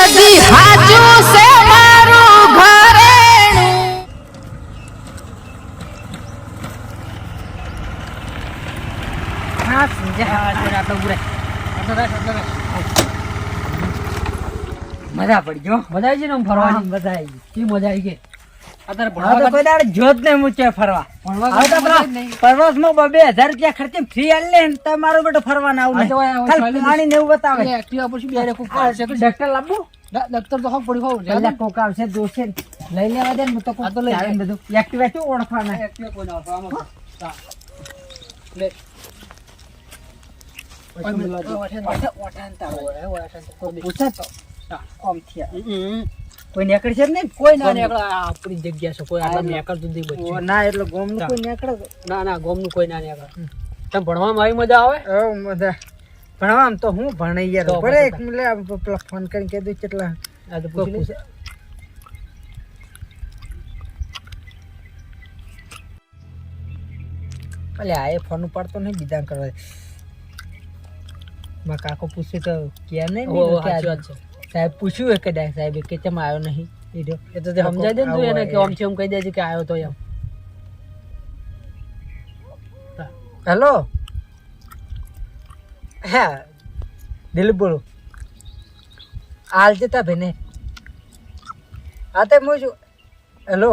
સદી હાચું છે મારું ઘરેણું. હા સમજ્યા. આટલો. મજા પડી ગયો મજા આવી છે ને ફરવાની? ફરવાની મજા આવી ગઈ. કેવી મજા આવી ગઈ? અત્યારે હા તો ભણવા કોઈ દાડે જોત નહીં મૂકે ફરવા. ને તમારું બેટો આવું પાણી ને એવું બતાવે. એટલે ડૉક્ટર લાવવું ડ- તો પડી હોવ પેલા કોક આવશે જોશે. લઈ લેવા દે ને તો કોક તો લઈ ચાલે બધું. એક્ટિવા શું ઓળખવાના? એક્ટિવા કોઈ ના આવશે, લે. ઓઠાને તાવ. ઓય, ઓય, ઓઠે તો. કોમ થયા. કોઈ નીકળશે જ નહીં? કોઈ ના નીકળે. આપણી જગ્યા છે કોઈ આટલા નીકળતું નથી બચ્યું ના એટલે ગોમનું કોઈ નીકળે. ના ના ગોમનું કોઈ ના નીકળે. તમે ભણવામાં આવી મજા આવે? મજા. ભણવા તો હું ભણાઈ યાર. પડે એક મિનિટ પેલા ફોન કરીને કીધું કેટલા. આ તો પૂછી. અલે આ એ ફોન ઉપાડતો નહીં બીજા કરવા મા કાકો પૂછે તો ક્યાં નહીં કે આ- છે. સાહેબ પૂછ્યું હોય કદાચ સાહેબ કે ચમ આવ્યો નહીં? એ એ તો તે સમજાય દે ને તું એને કે ઓમ છે એમ કહી દેજે કે આવ્યો તો એમ. હેલો? હા દિલીપ બોલો. હાલ જતા ભાઈને હા તે હું છું હેલો?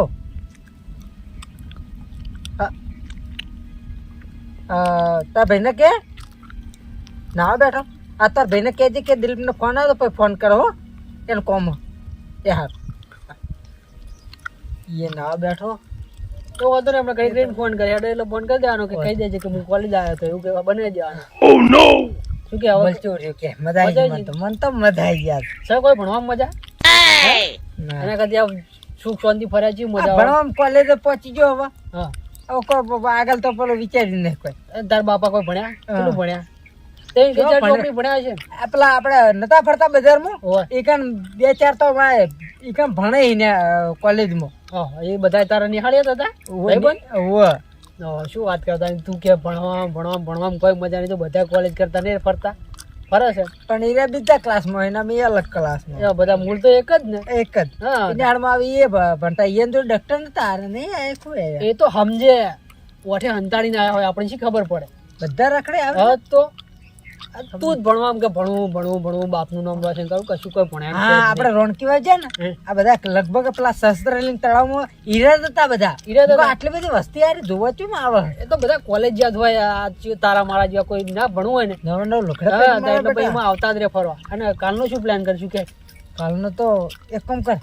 તા ભાઈને કે? ના બેઠો? આ તાર ભાઈને કહેજે કે દિલીપને ફોન આવ્યો પછી ફોન કરો એને કોમ. એ હાર. એ ના બેઠો. તો વાંધો ને આપણે કઈ ફોન કરી એટલે ફોન કરી દેવાનો કે કહી દેજે કે હું કોલેજ આવ્યો તો એવું કેવા બનાવી નો શું કે હવે બોલતું કે મજા આવી મને તો. મન તો મજા આવી ગયા છે કોઈ ભણવામાં મજા? ના. એના કરતા આ સુખ શાંતિ ફર્યા છે મજા ભણવા ભણવામાં કોલેજે પહોંચી ગયો હવે. હા. આગળ તો પેલો વિચારી નહીં કોઈ. તાર બાપા કોઈ ભણ્યા. કેટલું ભણ્યા? તે કે ચાર ભણ્યા. છે. પેલા આપણે નતા ફરતા બજારમાં? ઓય. બે ચાર તો ભણે ને કોલેજમાં. એ બધા તારા નિહાળ્યા હતા શું વાત કરતા તું કે ભણવા ભણવા ભણવામાં કોઈ મજા નહીં તો બધા કોલેજ કરતા નહીં ફરતા. ફરે છે? પણ એ બીજા ક્લાસમાં એના મેં અલગ ક્લાસમાં બધા મૂળ તો એક જ ને? એક જ. હા એની આવી એ ભણતા. એ તો ડોક્ટર નતા નહીં એ? તો સમજે. ઓઠે હંતાડીને આવ્યા હોય આપણે શી ખબર પડે? બધા રખડે આવે તો તું જ ભણવા કે ભણવું ભણવું ભણવું બાપનું નામ રોશન કરું કશું કોઈ ભણ્યા હા આપણે રોણકી વાય છે ને આ બધા લગભગ પેલા સહસ્ત્રલિંગ તળાવમાં હીરા હતા બધા. હીરા હતા. આટલી બધી વસ્તી યાર જોવા ચું આવે? એ તો બધા કોલેજ જ્યાં હોય આ તારા મારા જેવા કોઈ ના ભણવું હોય ને. નવો નવ તો એટલે પછી એમાં આવતા જ રે ફરવા. અને કાલનો શું પ્લાન કરશું કે? કાલનો તો એક કામ કર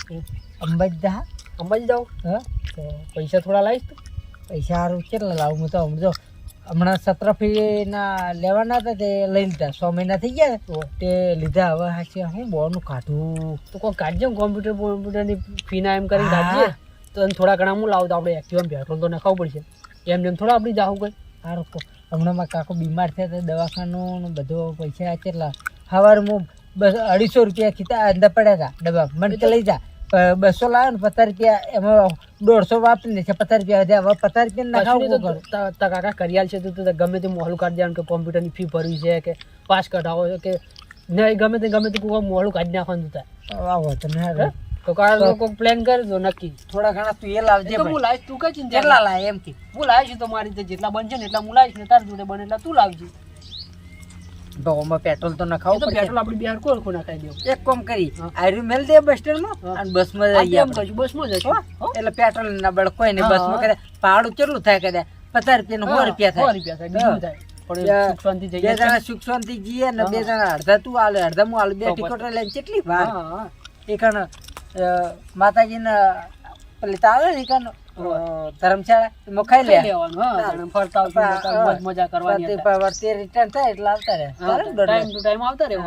અંબાજી જા અંબાજી જાઉં હા. તો પૈસા થોડા લાવીશ તું. પૈસા સારું કેટલા લાવું. હું તો હમણાં હમણાં સત્ર ફીના લેવાના હતા તે લઈ લીધા સો મહિના થઈ ગયા ને, તે લીધા. હવે હાચી હું બોનું કાઢું. તો કોઈ કાઢજે કોમ્પ્યુટર કોમ્પ્યુટરની ફીના એમ કરીને હા. કાઢજે. તો થોડા ઘણા હું લાવું તો આપણે એક્ટિવા પેટ્રોલ તો નખાવું પડશે. એમ જેમ એમ થોડા આપણે જાવું કઈ. સારું કહું હમણાં મારા કાકો બીમાર થયા હતા દવાખાનું બધો પૈસા કેટલા સવારે હું બસ અઢીસો રૂપિયા ખીતા અંદર પડ્યા હતા ડબ્બા મને લઈ જા. બસો લાવે ને પચાસ રૂપિયા એમાં દોઢસો વાપરી છે પચાસ રૂપિયા હવે પચાસ રૂપિયા ના નહીં તો કાકા કરિયાલ છે તો ગમે તે મોહલું કાઢી દેવાનું કે કોમ્પ્યુટરની ફી ભરવી છે કે પાસ કઢાવો છે કે નહીં ગમે તે ગમે તે કોઈ મોહલું કાઢી નાખવાનું આવો તો ને હારું. તો કોઈ પ્લાન કરજો નક્કી. થોડા ઘણા તું એ લાવજે. હું લાવીશ તું કઈ ચિંતા કેટલા લાવે એમથી એમ કે? હું લાવીશ તો મારી જેટલા બનશે ને એટલા હું લાવીશ ને તાર જોડે બને એટલા તું લાવજે. તો પેટ્રોલ તો નખાવું તો પેટ્રોલ આપણે બિહાર કોઈ ખોના નખાઈ દેવું એક કામ કરી. આયરું મેલ દે બસ સ્ટેન્ડમાં. અને બસમાં જઈએ એમ. કરશું બસમાં જશું? એટલે પેટ્રોલ ના બળ કોઈ નહીં બસમાં કરે ભાડું કેટલું થાય કદાચ? પચાસ રૂપિયા સો રૂપિયા થાય. રૂપિયા થાય બીજું થાય. બે- જઈએ. જણા સુખ શાંતિ જીએ ને બે જણા અડધા તું આલે અડધા હું આલું. બે ટિકિટ લઈને કેટલી વાર. એ કણ માતાજીને પેલી તાવે ને કણ ધર્મશાળા એમાં લે. લેવાનું, ફરતા. મોજ કરવાની હતા. વળતે થાય એટલે આવતા રહે. ને ટાઈમ ટુ ટાઈમ આવતા રહે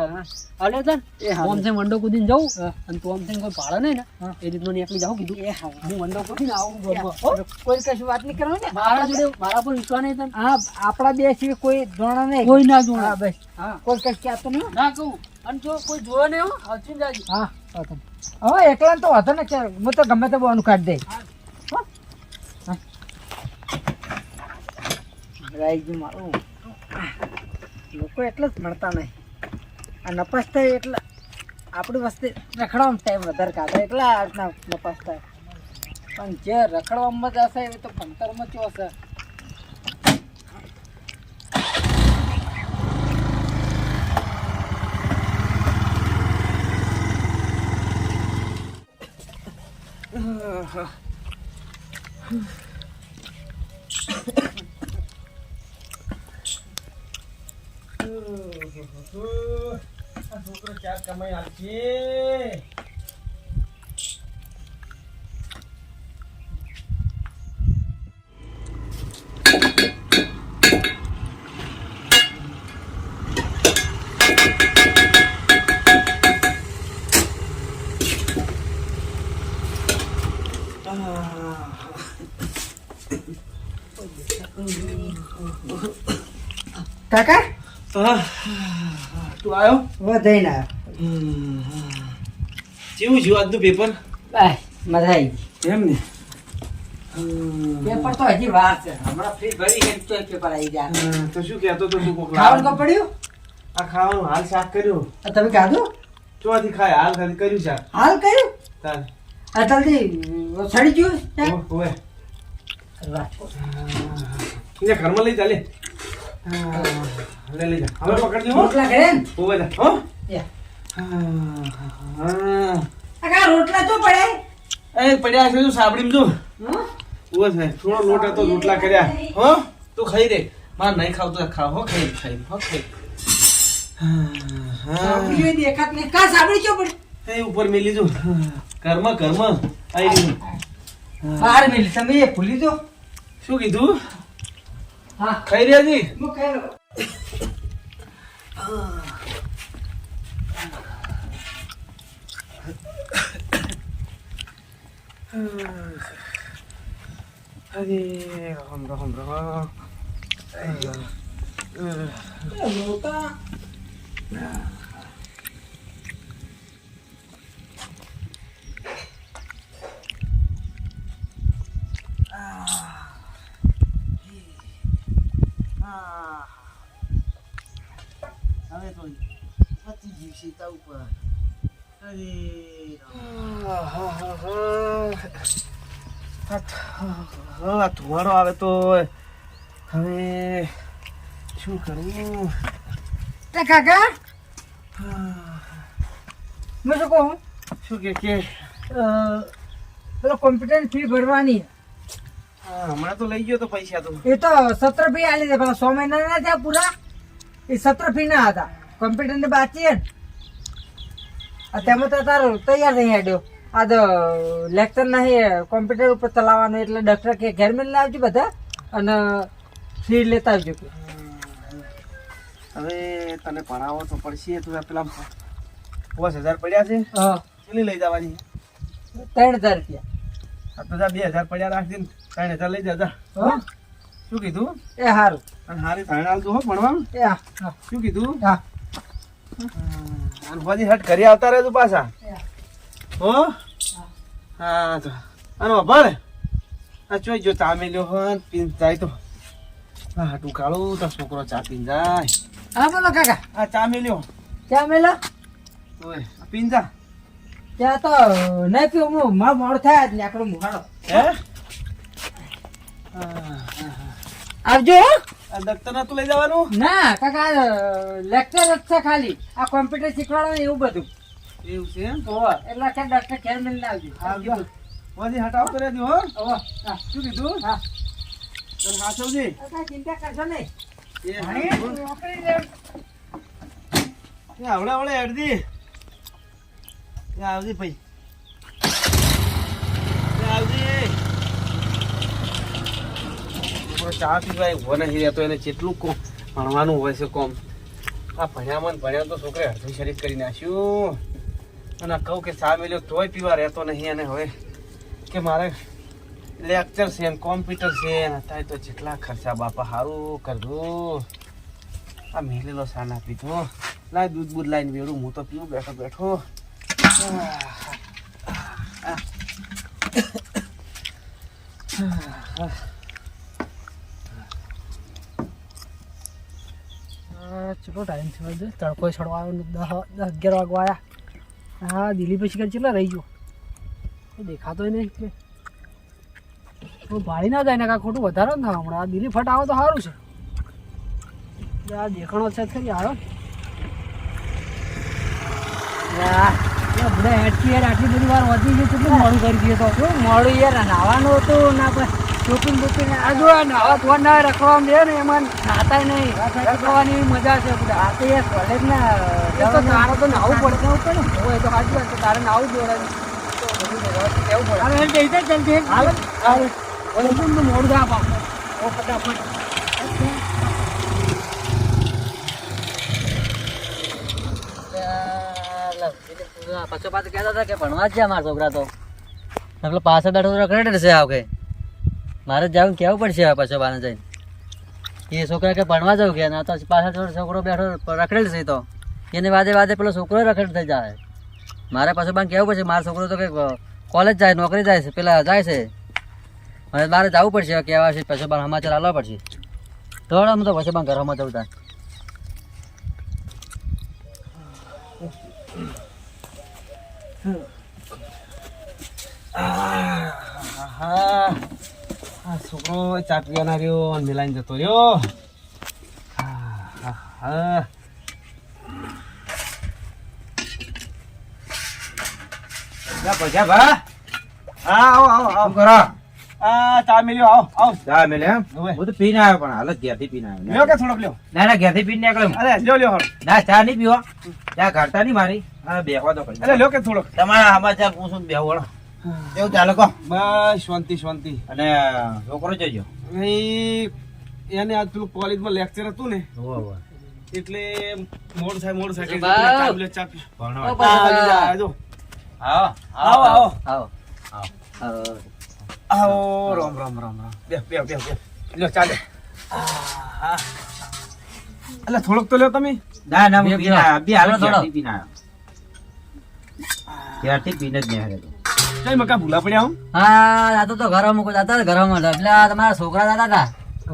હાલે તન ને? એ હા. ઓમ મંડો કૂદીને જવું અને તું આમ કોઈ ભાડે નહીં ને. એ રીતનું એકલી જાઉં કીધું. એ હા. હું મંડો કૂદીને આવું. કોઈ કશું વાત નહીં કરવાની મારા જોડે મારા પર વિશ્વાસ નહીં તન હા આપણા બે સિવાય કોઈ જોણા નહીં. કોઈ ના જોણા. બસ. હા. કોઈ કશું કહેતો નહીં ના કહું. અને જો કોઈ જોવા નહીં હો હાચું જાજી. હા હવે એકલા તો હતો ને હું તો ગમે તે બોનું કાઢી દઈશ હો? હા. રાઈ મારું લોકો એટલે જ મળતા નહીં. આ નપાસ થાય એટલે આપણી વસ્તી રખડવામાં ટાઈમ વધારે કાઢે. એટલે આજના નપાસ થાય. પણ જે રખડવામાં જશે એ તો ભણતરમાં ચો હશે? છોકરો ચાર કમાઈ આપશે કાકા તું આવ્યો વધાઈ ના કેવું છું આજનું પેપર મજા આવી ગઈ. એમ ને? પેપર તો હજી વાર છે. હમણાં ફ્રી ભરી ગઈ તો પેપર આવી જાય. તો શું કહેતો તો તું કોક ખાવાનું. કો પડ્યું? આ ખાવાનું હાલ શાક કર્યું. તમે ખાધું? ચોથી ખાય હાલ ખાલી કર્યું શાક. હાલ કર્યું? તાલ આ તલથી સડી ગયું છે? ઓ, ઓવે. વાહ. લે ઘરમાં લઈ ચાલે લે. લઈ જા. હવે પકડજો ઓવે જા. હો. યા. હા રોટલા તો પડે. એ પડ્યા છે જો સાબડીમાં જો. હં? ઊભો થાય થોડો લોટ હતો રોટલા કર્યા. હો? તું ખાઈ રે માર નહીં ખાવ તો ખાવ. હો ખાઈ ખાઈ હો ખાઈ જોઈ દેખાત. કા સાબડી ચો પડી? એ ઉપર મેલી જો ઘરમાં ઘરમાં આઈ ગયું બહાર મેલી. તમે એ ભૂલી જો. શું કીધું? હા, ખાઈ રહ્યા જી? હું ખાઈ લઉં. અરે રામ રામ રામ એ લોટા. હવે તો પતી ગયું છે તા ઉપર અરે હા ધુમાડો આવે તો હવે શું કરવું કાકા? મેં શું કહું શું કે કે પેલો કોમ્પ્યુટર ફી ભરવાની. હમણાં તો લઈ ગયો તો પૈસા તો. એ તો સત્ર ફી આલી દે પેલા સો મહિના ના થયા પૂરા. એ સત્ર ફી ના હતા. કોમ્પ્યુટર ને બાકી હે ને. તેમાં તો તારો તૈયાર નહીં હેડ્યો આ તો લેક્ચર નહીં કોમ્પ્યુટર ઉપર ચલાવવાનું એટલે ડોક્ટર કે ઘેર મેં આવજો બધા અને ફી લેતા આવજો. હવે તને ભણાવો તો પડશે તું પેલા પાંચ હજાર પડ્યા છે. હા. કેટલી લઈ જવાની? ત્રણ હજાર રૂપિયા. તો જા બે હજાર પડ્યા રાખજે ને. ત્રણ હજાર લઈ જતા હા? શું કીધું? એ સારું અને હારી ત્રણ આવતું હો ભણવાનું. એ શું કીધું? હા. અને પછી હટ ઘરે આવતા રહેતું પાછા. હો? હા તો અને ભણ આ ચોઈ જો પીન જાય તો. હા હાટું કાળું તો છોકરો ચા પીન જાય. હા બોલો કાકા. આ ચા મેલ્યો. ચા મેલો? ઓય આ પીન જા. ત્યાં તો નહીં પીવું હું માર મોડ થાય જ ને આકડો મુહાડો. હે. આવજો. આ દફતર નતું લઈ જવાનું? ના કાકા લેક્ચર જ છે ખાલી. આ કોમ્પ્યુટર શીખવાડવાનું એવું બધું. એવું છે એમ? એટલે કે ડોક્ટર ખેર મિલને આવજો. આવજો પછી હો. શું કીધું? હા. કાકા ચિંતા કરશો નહીં. આવડે ભાઈ. એ આવજે. છોકરો ચા પીવાય ઊભો નહીં રહેતો એને જેટલું કોમ ભણવાનું હોય છે કોમ. આ ભણ્યા મન ભણ્યા તો છોકરે અડધું શરીફ કરી નાખ્યું. અને કહું કે ચા મેલ્યો તોય પીવા રહેતો નહીં અને હવે કે મારે લેક્ચર છે કોમ્પ્યુટર છે અત્યારે તો જેટલા ખર્ચા બાપા સારું કરું આ મેલેલો સા ના પીધો. લાય દૂધ બૂધ લાઈને વેડું હું તો પીવું, બેઠો બેઠો. ચલો ટાઈમ થયો તડકો દસ દસ અગિયાર વાગવા આવ્યા હા, દિલીપ શિકાર કેટલા રહી ગયો? એ દેખાતોય નહીં કે. તો ભાડી ના જાય ને કાંઈ ખોટું વધારે ને થાય હમણાં. દિલીપ ફટ આવે તો સારું છે. આ દેખાણો છે ખરી આવ્યો બધા હેડ આટલી બધી વાર વધી ગઈ કેટલું મોડું કરી દઈએ તો. મોડું યાર નાવાનું હતું ના પણ ચોકીન બોકીને આ જો નાવા ધોવા ના રખવા દે ને એમાં નાતાય નહીં રખવાની મજા છે બધા આ તો યાર કોલેજના એ તો તારે તો નાવું પડતું પડે ને હોય તો સાચી વાત તારે નાવું જોડે હાલ હેડ જઈતા જલ્દી હાલ હાલ ઓલે કેમ મોડું થાય પાછું ઓ ફટાફટ પાછો પાછો કહેતા હતા કે ભણવા જ છે અમારા છોકરા તો પેલો પાસે બેઠો રખડે છે આવ કે મારે જવું કેવું પડશે હવે પાછો બાને જઈને? એ છોકરા કે ભણવા જવું કે? ના તો પાછળ થોડો છોકરો બેઠો રખડેલ છે તો. એને વાદે વાદે પેલો છોકરો રખડ થઈ જાય મારે પાછો બાને કેવું પડશે? મારો છોકરો તો કે કોલેજ જાય, નોકરી જાય છે, પેલા જાય છે. હવે મારે જવું પડશે, હવે કહેવા છે, પાછો બાર સમાચાર આલવા પડશે. થોડા હું તો પછી બાન ઘરમાં જવું ત્યાં હા. છોકરો ચા પીવાના રહ્યો અને મિલાઈને જતો રહ્યો. ભજા ભા. હા આવો આવો આવો. કરો? ચા મિલ્યો આવો આવો. ચા મેલે. હું તો પીને આવ્યો પણ હાલ જ ઘેરથી પીને આવ્યો. લ્યો કે થોડોક લ્યો. ના ના ઘેરથી પીને નીકળ્યો અરે લ્યો લ્યો. ના ચા નહીં પીવો. ચા કાઢતા નહીં મારી. હા બેહવા તો અરે લ્યો કે થોડોક. તમારા સમાચાર પૂછું બેહો કેવું ચાલે કો? બસ શાંતિ શાંતિ. અને છોકરો જજો એને આજ પેલું કોલેજમાં લેક્ચર હતું ને એટલે મોડ થાય મોડ થાય. કે ભાવ. ચા પી લો, ચા પી લો. ઓ, આ આવી. આવો આવો. આવો. આવો. આવો. આવો. રામ રામ રામ રામ. બે બે બે બે લ્યો ચાલે. એટલે થોડોક તો લ્યો તમે. ના ના બે હાલ થોડો. આવ્યો ઘેરથી પીને જ નહીં કઈ મકા ભૂલા પડ્યા હું. હા જાતો તો ઘરમાં મૂકો જતા હતા ઘરમાં એટલે તમારા છોકરા જતા હતા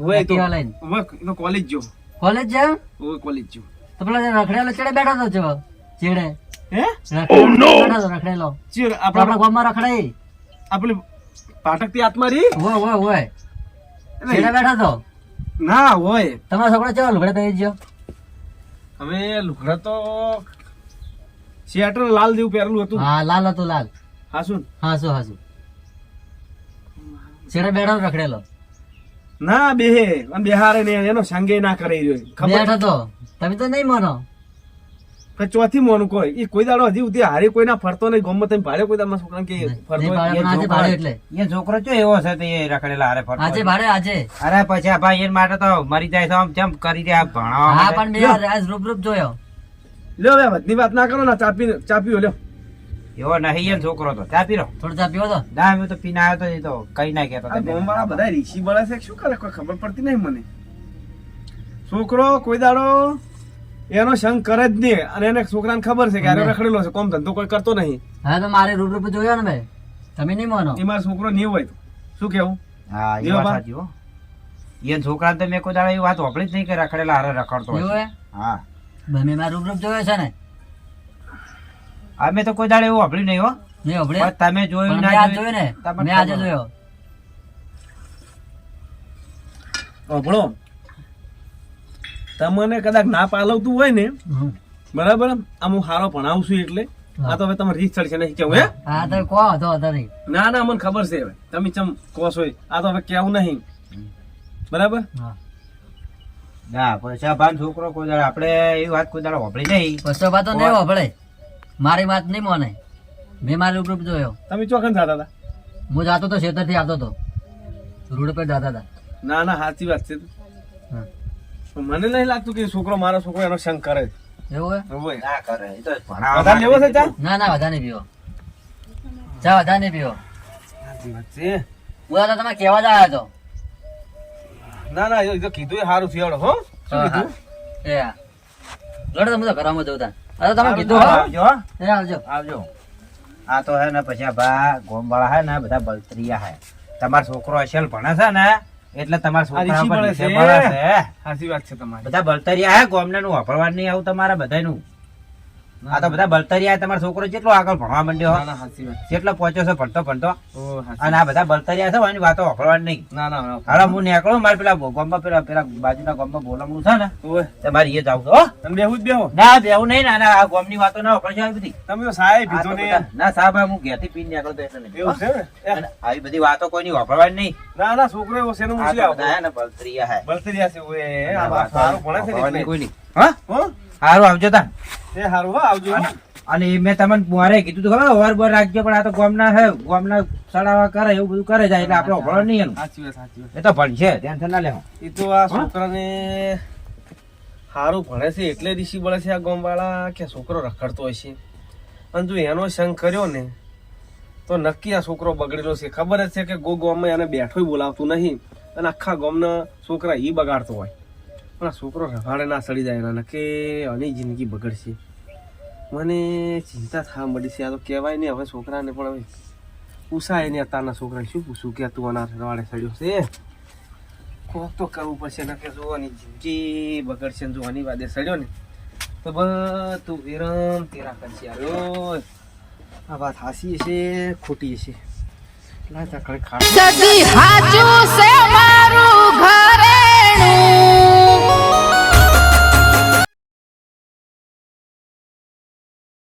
ઓય તો ઓય તો કોલેજ જો કોલેજ જેમ ઓય કોલેજ જો તો પેલા જે રખડેલો ચડે બેઠો તો જો ચેડે હે? રખડેલો બેઠો હતો રખડેલો. ચીર આપણા આપણા ગામમાં રખડાઈ. આપણે પાટકથી આત્મારી હોય હોય હોય. ચેડે બેઠો તો. ના હોય. તમારા છોકરા ચેવો લુગડે પહેરી ગયો? હવે લુગડા તો શેટર લાલ જેવું પહેરેલું હતું. હા લાલ હતું લાલ. હા હાસુ હા શું હા બેઠો રખડેલો? ના બેહે. આમ બેહારે ને એનો સંગે ના કરે રહ્યો. ખબર? બેઠો તો. તમે તો નહીં માનો. કે ચોથી મોનું કોઈ. ઈ કોઈ દાડો હજી સુધી હારી કોઈ ના ફરતો નહીં. ગમે તમે ભાડે કોઈ દાડો છોકરા કે ફરતો ભાડે એટલે. એ છોકરો ચો એવો છે તે રખડેલા હારે ફરતો આજે ભાડે આજે. અરે પછી આ ભાઈ એ માટે તો મરી જાય તો આમ જેમ કરી દે આ ભણાવવા હા પણ બે આજ રૂપ રૂપ જોયો. લ્યો બે વધની વાત ના કરો ના. ચાપી ચાપીઓ લ્યો. એવો નહીં એ છોકરો તો. ચા પીરો? થોડો ચા પીવો તો. ના મેં તો પીને આવ્યો તો કઈ ના કહેતો ગામવાળા બધા ઋષિ બળે છે શું કરે? કોઈ ખબર પડતી નહીં મને. છોકરો કોઈ દાડો એનો શંખ કરે જ નહીં. અને એને છોકરાને ખબર છે કે આરે રખડેલો છે. કોમ ધંધો કોઈ કરતો નહીં. હા તો મારે રૂપ રૂપ જોયો ને મેં તમે નહીં માનો. એ મારો છોકરો નહીં હોય તો. શું કેવું? હા એ વાત સાચી હો. એ છોકરાને તો મેં કોઈ દાડો એ વાત હોભળી જ નહીં કે રખડેલા હારે રખડતો હોય હા. મેં મારું રૂપ રૂપ જોયો છે ને. અમે તો કોઈ દાડે એવું સાંભળ્યું નહીં હો. નહીં તમે જોયું ના જોયું ને. મેં આજે જોયો. અભળો તમને કદાચ ના પાલવતું હોય ને બરાબર? આમ હું સારો ભણાવું છું એટલે. આ તો હવે તમારે રીત ચડશે નહીં કેવું હે? હા તો કો હતો હતો નહીં. ના ના મને ખબર છે હવે. તમે ચમ કહો છો આ તો હવે કેવું નહીં. બરાબર? ના પૈસા ભાન છોકરો કોઈ દાડે આપણે એ વાત કોઈ દાડે વાપરી નહીં. પૈસા ભાન તો નહીં હોભળે. મારી વાત નહીં મને. મેં મારી રૂપ જોયો. તમે ચોખન થતા હતા? હું જાતો તો ખેતરથી આવતો હતો રોડ પર જતા હતા. ના ના સાચી વાત છે. હા. મને નહીં લાગતું કે છોકરો મારો છોકરો એનો શંક કરે એવું હે ના કરે એ તો વધારે લેવો છે ચા? ના ના વધારે નહીં પીવો. ચા વધારે નહીં પીવો. સાચી વાત છે. હું આ તો તમે કહેવા જ આવ્યો હતો. ના ના એ તો કીધું સારું થયું હો. શું કીધું? એ લડો તમે તો ઘરમાં જતા. અરે તમે કીધું હો. આવજો એ આવજો. આવજો. આ તો હે ને પછી બા ગોમવાળા હે ને બધા બલતરિયા હે. તમારો છોકરો અસલ ભણે છે ને એટલે તમારા છોકરા છે. સાચી વાત છે તમારી. બધા બલતરિયા હે ગોમને નું વાપરવાનું નહીં આવું તમારા બધાનું આ તો બધા બલતરિયા તમારો છોકરો કેટલો આગળ ભણવા માંડ્યો કેટલો પહોંચ્યો છે ભણતો ભણતો. અને આ બધા બળતરિયા છે એની વાતો વાપરવાની નહીં. ના ના હાલો હું નીકળું મારે પેલા ગામમાં પેલા પેલા બાજુના ગામમાં બોલામણું છે ને તમારે એ જાવ હો. તમે બેહું જ બેહો. ના બેવું નહીં ના આ ગામની વાતો ના વાપરજો આવી બધી. તમે તો સાહેબ પીધો તો ને સાહેબ હું ઘેરથી પીને નીકળતો એટલે નહીં. એવું છે આવી બધી વાતો કોઈની વાપરવાની નહીં. ના ના છોકરો એવો છે ને હું મૂકી આવું. આવો હે બળતરિયા છે ઓએ આ સારું ભણે છે. કોઈ નહીં. હા? હો? સારું આવજો તા એ હારું હો આવજો. અને મેં તમને મારે કીધું તો ખબર? ઓવર બોર રાખજો પણ આ તો ગામના હે ગામના સડાવા કરે એવું બધું કરે જાય એટલે આપણે વાપરવાનું નહીં એનું. સાચી વાત સાચી વાત. એ તો ભણશે ટેન્શન ના લેવું. એ તો આ છોકરાને સારું ભણે છે એટલે દિશી બળે છે આ ગામવાળા કે છોકરો રખડતો હોય છે. અને જો એનો સંગ કર્યો ને તો નક્કી આ છોકરો બગડેલો છે. ખબર જ છે કે ગો ગામમાં એને બેઠો બોલાવતું નહીં અને આખા ગામના છોકરા ઈ બગાડતો હોય. પણ છોકરો રવાડે ના સડી જાય એના કે આની જિંદગી બગડશે. મને ચિંતા થવા મળી છે, આ તો કહેવાય નહીં, હવે છોકરાને પણ હવે પૂછાય નહીં અત્યારના છોકરાને શું પૂછું કે તું આના રવાડે સડ્યો છે? કોક તો કરવું પડશે ને કે જોવાની જિંદગી બગડશે ને જોવાની વાદે સડ્યો ને, તો બધું વિરમ તેરા કરશે. આવ્યો આ વાત હાસી હશે, ખોટી હશે. ના ચકડે ખા સદી હાચું